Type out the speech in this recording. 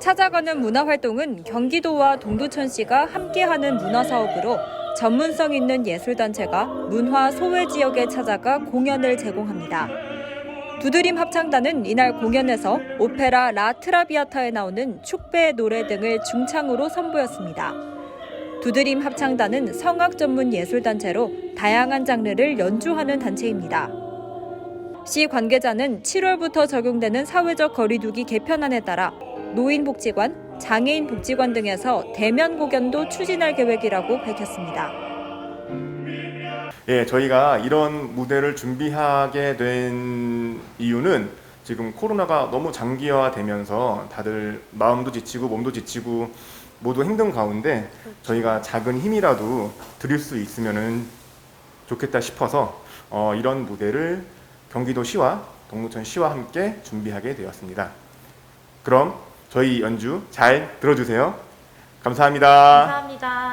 찾아가는 문화활동은 경기도와 동두천시가 함께하는 문화사업으로 전문성 있는 예술단체가 문화 소외 지역에 찾아가 공연을 제공합니다. 두드림 합창단은 이날 공연에서 오페라 라 트라비아타에 나오는 축배의 노래 등을 중창으로 선보였습니다. 두드림 합창단은 성악 전문 예술단체로 다양한 장르를 연주하는 단체입니다. 시 관계자는 7월부터 적용되는 사회적 거리두기 개편안에 따라 노인복지관, 장애인복지관 등에서 대면 공연도 추진할 계획이라고 밝혔습니다. 예, 저희가 이런 무대를 준비하게 된 이유는 지금 코로나가 너무 장기화되면서 다들 마음도 지치고 몸도 지치고 모두 힘든 가운데 저희가 작은 힘이라도 드릴 수 있으면 좋겠다 싶어서 어, 이런 무대를 경기도시와 동두천 시와 함께 준비하게 되었습니다. 그럼 저희 연주 잘 들어주세요. 감사합니다. 감사합니다.